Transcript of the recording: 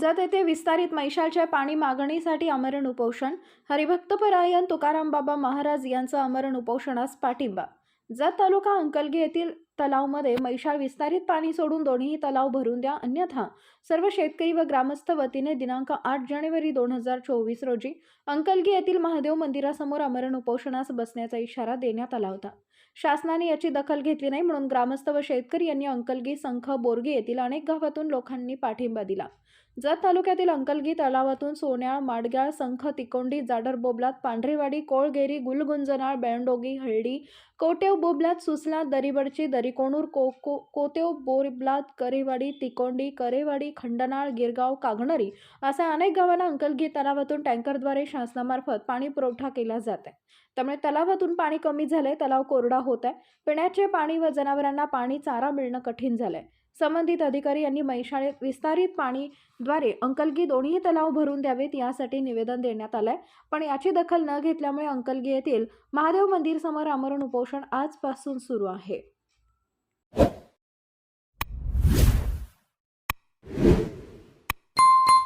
जत येथे विस्तारित मैशालच्या पाणी मागणीसाठी आमरण उपोषण हरिभक्तपरायण तुकाराम बाबा महाराज यांचं आमरण उपोषणास पाठिंबा. जत तालुका अंकलगी येथील तलावमध्ये मैशाळ विस्तारित पाणी सोडून दोन्ही तलाव भरून द्या अन्यथा सर्व शेतकरी व ग्रामस्थ वतीने दिनांक आठ जानेवारी दोन हजार चोवीस रोजी अंकलगी येथील महादेव मंदिरासमोर आमरण उपोषणास बसण्याचा इशारा देण्यात आला होता. शासनाने याची दखल घेतली नाही म्हणून ग्रामस्थ व शेतकरी यांनी अंकलगी संख बोरगी येथील अनेक गावातून लोकांनी पाठिंबा दिला. जत तालुक्यातील अंकलगी तलावातून सोन्याळ माडग्याळ संख तिकोंडी जाडर बोबलात पांढरेवाडी कोळगेरी गुलगुंजनाळ बेंडोगी हळडी कोटेव बोबलात सुसला दरीबडची दरीकोणूर को को कोतेव बोरबलात करेवाडी तिकोंडी करेवाडी खंडनाळ गिरगाव कागणरी अशा अनेक गावांना अंकलगी तलावातून टँकरद्वारे शासनामार्फत पाणी पुरवठा केला जात आहे. त्यामुळे तलावातून पाणी कमी झालंय तलाव कोरडा होत आहे. पिण्याचे पाणी व जनावरांना पाणी चारा मिळणं कठीण झालंय. संबंधित अधिकारी यांनी मैशाळेत विस्तारित पाणीद्वारे अंकलगी दोन्ही तलाव भरून द्यावेत यासाठी निवेदन देण्यात आलंय. पण याची दखल न घेतल्यामुळे अंकलगी येथील महादेव मंदिर समोर आमरण उपोषण आजपासून सुरू आहे.